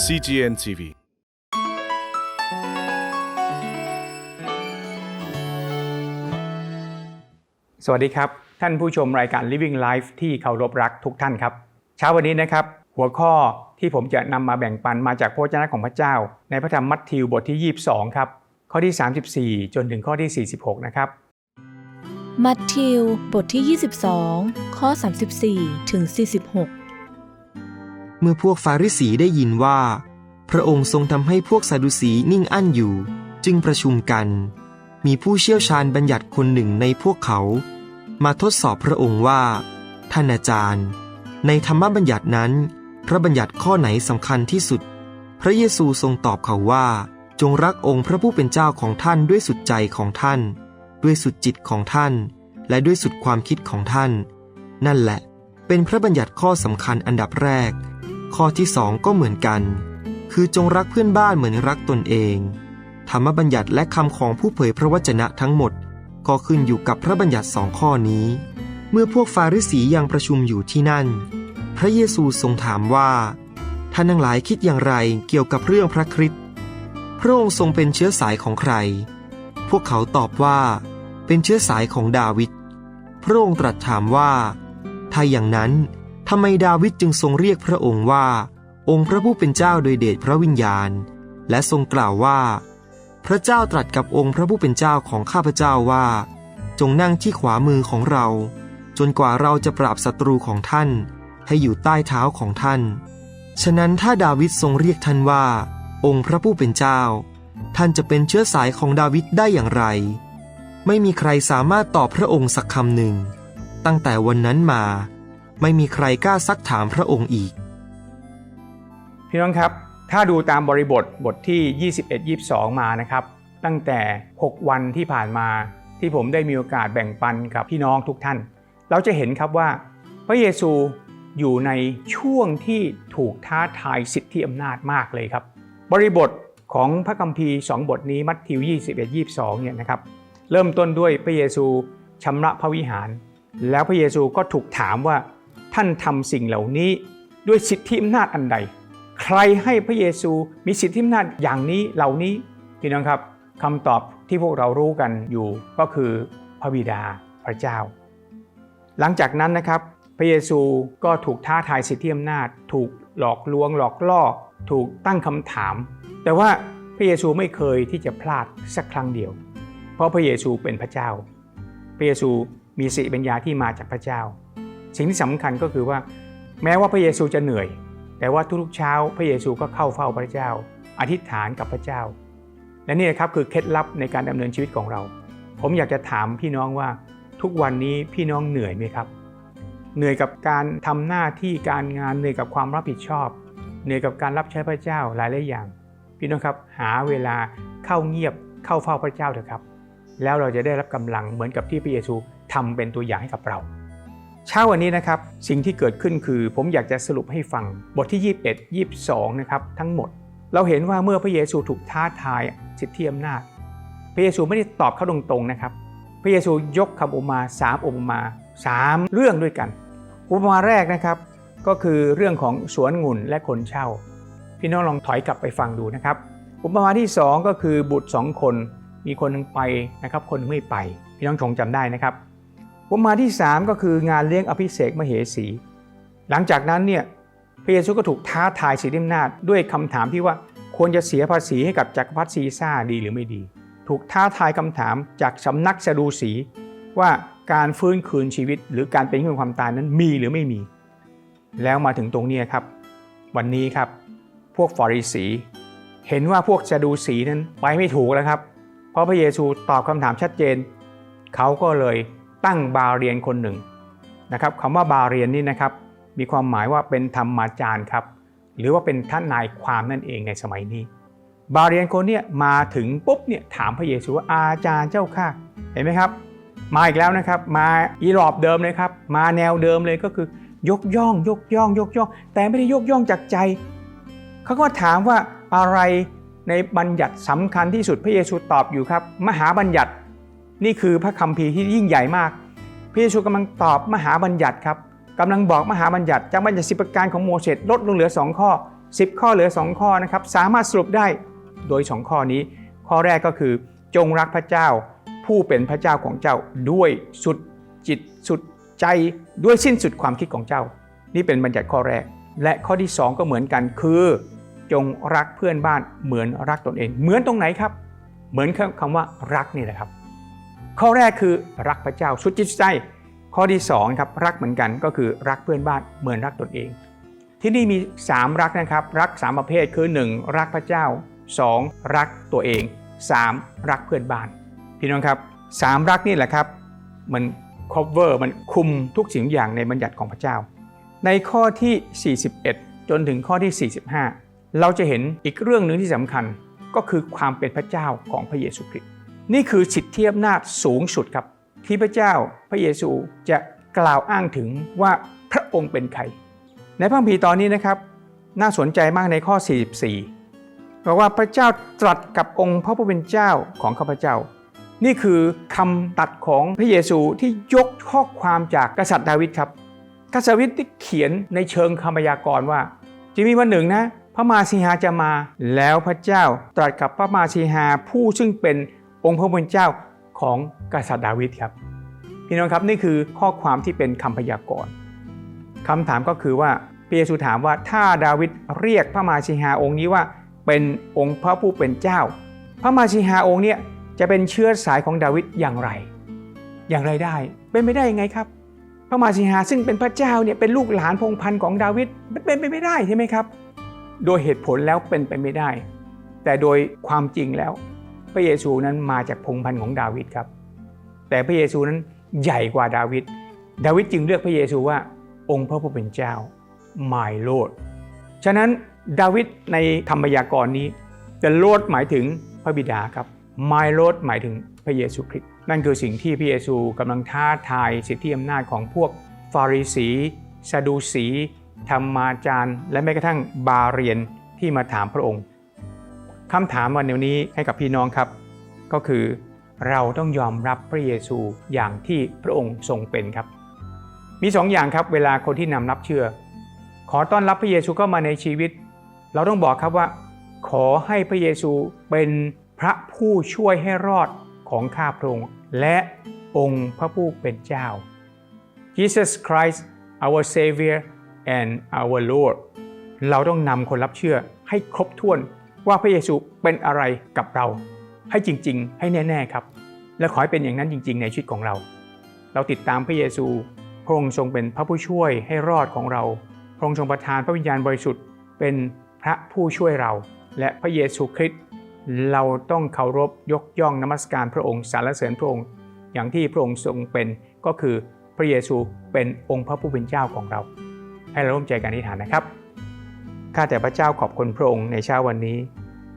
CGN TV สวัสดีครับ ท่านผู้ชมรายการ Living Life ที่เคารพรักทุกท่านครับ เช้าวันนี้นะครับ หัวข้อที่ผมจะนำมาแบ่งปันมาจากพระวจนะของพระเจ้า ในพระธรรมมัทธิวบทที่ 22 ครับ ข้อที่ 34 จนถึงข้อที่ 46 นะครับ มัทธิวบทที่ 22 ข้อ 34 ถึง 46 เมื่อพวกฟาริสีได้ยินว่า พระองค์ทรงทำให้พวกซาดูสีนิ่งอั้นอยู่ จึงประชุมกัน มีผู้เชี่ยวชาญบัญญัติคนหนึ่งในพวกเขา มาทดสอบพระองค์ว่า ท่านอาจารย์ ในธรรมบัญญัตินั้น พระบัญญัติข้อไหนสำคัญที่สุด พระเยซูทรงตอบเขาว่า จงรักองค์พระผู้เป็นเจ้าของท่านด้วยสุดใจของท่าน ด้วยสุดจิตของท่าน และด้วยสุดความคิดของท่าน นั่นแหละ เป็นพระบัญญัติข้อสำคัญอันดับแรก ข้อที่สองก็เหมือนกัน คือจงรักเพื่อนบ้านเหมือนรักตนเอง ธรรมบัญญัติและคำของผู้เผยพระวจนะทั้งหมด ก็ขึ้นอยู่กับพระบัญญัติสองข้อนี้ เมื่อพวกฟาริสียังประชุมอยู่ที่นั่น พระเยซูทรงถามว่าท่านทั้งหลายคิดอย่างไรเกี่ยวกับเรื่องพระคริสต์พระองค์ทรงเป็นเชื้อสายของใคร พวกเขาตอบว่า เป็นเชื้อสายของดาวิดพระองค์ตรัสถามว่าถ้าอย่างนั้น ทำไมดาวิดจึงทรงเรียกพระองค์ว่า องค์พระผู้เป็นเจ้าโดยเดชพระวิญญาณ และทรงกล่าวว่า พระเจ้าตรัสกับองค์พระผู้เป็นเจ้าของข้าพเจ้าว่า จงนั่งที่ขวามือของเรา จนกว่าเราจะปราบศัตรูของท่าน ให้อยู่ใต้เท้าของท่าน ฉะนั้นถ้าดาวิดทรงเรียกท่านว่า องค์พระผู้เป็นเจ้า ท่านจะเป็นเชื้อสายของดาวิดได้อย่างไร ไม่มีใครสามารถตอบพระองค์สักคำหนึ่ง ตั้งแต่วันนั้นมา ไม่มีใครกล้าซักถามพระองค์อีก พี่น้องครับ ถ้าดูตามบริบทบทที่ 21 22 มานะครับ ตั้งแต่ 6 วันที่ผ่านมาที่ผมได้มีโอกาสแบ่งปันกับพี่น้องทุกท่าน เราจะเห็นครับว่าพระเยซูอยู่ในช่วงที่ถูกท้าทายสิทธิอำนาจมากเลยครับ บริบทของพระคัมภีร์ 2 บทนี้มัทธิว 21 22 เนี่ยนะครับ เริ่มต้นด้วยพระเยซูชำระพระวิหาร แล้วพระเยซูก็ถูกถามว่า ท่านทำสิ่งเหล่านี้ด้วยสิทธิอำนาจอันใด ใครให้พระเยซูมีสิทธิอำนาจอย่างนี้เหล่านี้พี่น้องครับคำตอบที่พวกเรารู้กันอยู่ก็คือพระบิดาพระเจ้า หลังจากนั้นนะครับ พระเยซูก็ถูกท้าทายสิทธิอำนาจ ถูกหลอกลวงหลอกล่อ ถูกตั้งคำถาม แต่ว่าพระเยซูไม่เคยที่จะพลาดสักครั้งเดียว เพราะพระเยซูเป็นพระเจ้า พระเยซูมีสิปัญญาที่มาจากพระเจ้า สิ่งที่สำคัญก็คือว่า แม้ว่าพระเยซูจะเหนื่อย แต่ว่าทุกๆเช้าพระเยซูก็เข้าเฝ้าพระเจ้า อธิษฐานกับพระเจ้า และนี่นะครับคือเคล็ดลับในการดำเนินชีวิตของเรา ผมอยากจะถามพี่น้องว่าทุกวันนี้พี่น้องเหนื่อยไหมครับ เหนื่อยกับการทำหน้าที่การงานเหนื่อยกับความรับผิดชอบ เหนื่อยกับการรับใช้พระเจ้าหลายหลายอย่าง พี่น้องครับหาเวลาเข้าเงียบเข้าเฝ้าพระเจ้าเถอะครับ แล้วเราจะได้รับกำลังเหมือนกับที่พระเยซูทำเป็นตัวอย่างให้กับเรา เช้าวันนี้นะครับสิ่งที่เกิดขึ้นคือ ผมอยากจะสรุปให้ฟังบทที่ 21 22 นะครับทั้งหมด เราเห็นว่าเมื่อพระเยซูถูกท้าทายสิทธิอำนาจ พระเยซูไม่ได้ตอบเขาตรงๆนะครับ พระเยซูยกคำอุมาสามอุมาสามเรื่องด้วยกัน อุมาแรกนะครับก็คือเรื่องของสวนงุ่นและคนเช่า พี่น้องลองถอยกลับไปฟังดูนะครับ อุปมาที่ 2 ก็คือบุตรสองคน มีคนหนึงไปนะครับ คนหนึงไม่ไป พี่น้องคงจำได้นะครับ อุปมาที่ 3 ก็คืองานเลี้ยงอภิเษกมเหสี หลังจากนั้นเนี่ยพระเยซูก็ถูกท้าทายสิทธิอำนาจด้วยคำถามที่ว่าควรจะเสียภาษีให้กับจักรพรรดิซีซ่าดีหรือไม่ดี ถูกท้าทายคำถามจากสำนักสะดูสี ว่าการฟื้นคืนชีวิต หรือการเป็นขึ้นความตายนั้นมีหรือไม่มี แล้วมาถึงตรงนี้ครับ วันนี้ครับ พวกฟาริสี เห็นว่าพวกสะดูสีนั้นไปไม่ถูกแล้วครับ เพราะพระเยซูตอบคำถามชัดเจน เขาก็เลย ตั้งบาเรียนคนหนึ่งนะครับคำว่าบาเรียนนี่นะครับมีความหมายว่าเป็นธรรมาจารย์ครับหรือว่าเป็นท่านนายความนั่นเองในสมัยนี้ บาเรียนคนเนี้ยมาถึงปุ๊บเนี่ยถามพระเยซูว่าอาจารย์เจ้าข้าเห็นไหมครับ มาอีกแล้วนะครับมาอีรอบเดิมเลยครับมาแนวเดิมเลยก็คือยกย่องยกย่อง ยกย่อง แต่ไม่ได้ยกย่องจากใจ เขาก็ถามว่าอะไรในบัญญัติสำคัญที่สุดพระเยซูตอบอยู่ครับ มหาบัญญัติ นี่คือพระคัมภีร์ที่ยิ่งใหญ่มากพระเยซูกำลังตอบมหาบัญญัติครับกำลังบอกมหาบัญญัติจากบัญญัติสิบประการของโมเสสลดลงเหลือ 2 ข้อ 10 ข้อเหลือ 2 ข้อนะครับสามารถสรุปได้โดย 2 ข้อนี้ ข้อแรกก็คือจงรักพระเจ้า ผู้เป็นพระเจ้าของเจ้าด้วยสุดจิตสุดใจด้วยสิ้นสุดความคิดของเจ้า นี่เป็นบัญญัติข้อแรก และข้อที่ 2 ก็เหมือนกันคือ จงรักเพื่อนบ้านเหมือนรักตนเอง เหมือนตรงไหนครับ เหมือนคำว่ารักนี่แหละครับ ข้อแรกคือรักพระเจ้าสุดจิตใจ ข้อที่2ครับรักเหมือนกันก็คือรักเพื่อนบ้านเหมือนรักตนเอง ที่นี่มี 3 รักนะครับ รัก 3 ประเภทคือ 1. รักพระเจ้า 2. รักตัวเอง 3. รักเพื่อนบ้าน พี่น้องครับ3รักนี่แหละครับมัน cover มันคุมทุกสิ่งอย่างในบัญญัติของพระเจ้า ในข้อที่ 41 จนถึงข้อที่ 45 เราจะเห็นอีกเรื่องหนึ่งที่สำคัญก็คือความเป็นพระเจ้าของพระเยซูคริสต์ นี่คือสิทธิอำนาจสูงสุดครับ ที่พระเจ้าพระเยซูจะกล่าวอ้างถึงว่าพระองค์เป็นใคร ในพระคัมภีร์ตอนนี้นะครับ น่าสนใจมากในข้อ 44บอกว่าพระเจ้าตรัสกับองค์พระผู้เป็นเจ้าของข้าพเจ้า นี่คือคำตัดของพระเยซูที่ยกข้อความจากกษัตริย์ดาวิดครับ กษัตริย์ดาวิดได้เขียนในเชิงคำพยากรณ์ว่าจะมีวันหนึ่งนะพระมาสีหาจะมาแล้วพระเจ้าตรัสกับพระมาสีหาผู้ซึ่งเป็น องค์พระผู้เป็นเจ้าของกษัตริย์ดาวิดครับ พี่น้องครับนี่คือข้อความที่เป็นคำพยากรณ์คำถามก็คือว่าพระเยซูถามว่าถ้าดาวิดเรียกพระมาสีหาองค์นี้ว่าเป็นองค์พระผู้เป็นเจ้า พระมาสีหาองค์เนี้ยจะเป็นเชื้อสายของดาวิดอย่างไร อย่างไรได้เป็นไปได้ยังไงครับ พระมาสีหาซึ่งเป็นพระเจ้าเนี่ยเป็นลูกหลานพงพันธ์ของดาวิดมันเป็นไปไม่ได้ใช่ไหมครับ โดยเหตุผลแล้วเป็นไปไม่ได้ แต่โดยความจริงแล้ว พระเยซูนั้นมาจากพงพันธุ์ของดาวิดครับ แต่พระเยซูนั้นใหญ่กว่าดาวิด ดาวิดจึงเลือกพระเยซูว่าองค์พระผู้เป็นเจ้า My Lord ฉะนั้นดาวิดในคำพยากรนี้ The Lord หมายถึงพระบิดาครับ My Lord หมายถึงพระเยซูคริสต์นั่นคือสิ่งที่พระเยซูกำลังท้าทายสิทธิอำนาจของพวกฟาริสีซาดูสีธรรมาจารย์ และแม้กระทั่งบาเรียนที่มาถามพระองค์ คำถามวันนี้ให้กับพี่น้องครับ ก็คือเราต้องยอมรับพระเยซูอย่างที่พระองค์ทรงเป็นครับ มีสองอย่างครับเวลาคนที่นำรับเชื่อ ขอต้อนรับพระเยซูเข้ามาในชีวิต เราต้องบอกครับว่า ขอให้พระเยซูเป็นพระผู้ช่วยให้รอดของข้าพระองค์และองค์พระผู้เป็นเจ้า Jesus Christ our Savior and our Lord เราต้องนำคนรับเชื่อให้ครบถ้วน ว่าพระเยซูเป็นอะไรกับเรา ให้จริง ๆ ให้แน่ ๆ ครับ และขอให้เป็นอย่างนั้นจริง ๆ ในชีวิตของเรา เราติดตามพระเยซู พระองค์ทรงเป็นพระผู้ช่วยให้รอดของเรา พระองค์ทรงประทานพระวิญญาณบริสุทธิ์เป็นพระผู้ช่วยเรา และพระเยซูคริสต์เราต้องเคารพยกย่องนมัสการพระองค์สรรเสริญพระองค์ อย่างที่พระองค์ทรงเป็นก็คือพระเยซูเป็นองค์พระผู้เป็นเจ้าของเรา ให้เราร่วมใจกันอธิษฐานนะครับ ข้าแต่พระเจ้าขอบคุณพระองค์ในเช้าวันนี้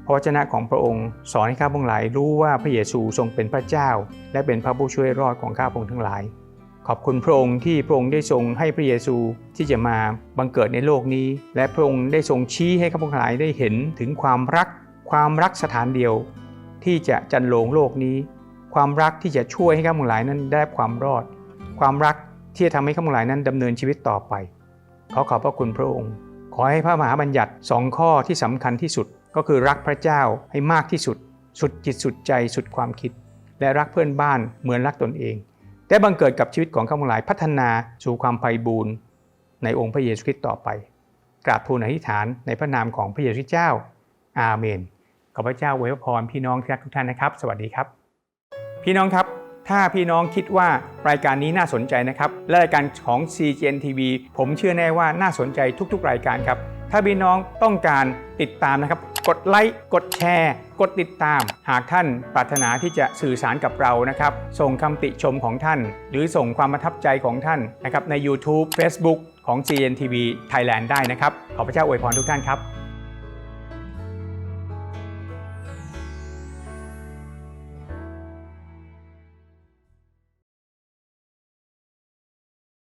พระวจนะของพระองค์สอนให้ข้าพงหลายรู้ว่าพระเยซูทรงเป็นพระเจ้า และเป็นพระผู้ช่วยรอดของข้าพงทั้งหลาย ขอบคุณพระองค์ที่พระองค์ได้ทรงให้พระเยซูที่จะมาบังเกิดในโลกนี้ และพระองค์ได้ทรงชี้ให้ข้าพงหลายได้เห็นถึงความรัก ความรักสถานเดียว ที่จะจันโลงโลกนี้ ความรักที่จะช่วยให้ข้าพงหลายนั้นได้ความรอด ความรักที่จะทำให้ข้าพงหลายนั้นดำเนินชีวิตต่อไปขอขอบพระคุณพระองค์ ขอให้พระมหาบัญญัติสองข้อที่สำคัญที่สุด ก็คือรักพระเจ้าให้มากที่สุด สุดจิตสุดใจสุดความคิด และรักเพื่อนบ้านเหมือนรักตนเองได้บังเกิดกับชีวิตของข้าพงหลายพัฒนาสู่ความไพบูรณ์ในองค์พระเยซูคริสต์ต่อไป กราบทูลอธิษฐานในพระนามของพระเยซูคริสต์เจ้า อาเมนขอพระเจ้าอวยพรพี่น้องที่รักทุกท่านนะครับ สวัสดีครับ พี่น้องครับ ถ้าพี่น้องคิดว่ารายการนี้น่าสนใจนะครับ และรายการของ CGN TV ผมเชื่อแน่ว่าน่าสนใจทุกๆ รายการครับ ถ้าพี่น้องต้องการติดตามนะครับ กดไลค์ กดแชร์ กดติดตาม หากท่านปรารถนาที่จะสื่อสารกับเรานะครับ ส่งคำติชมของท่าน หรือส่งความประทับใจของท่านนะครับใน YouTube Facebook ของ CGN TV Thailand ได้นะครับ ขอพระเจ้าอวยพรทุกท่านครับ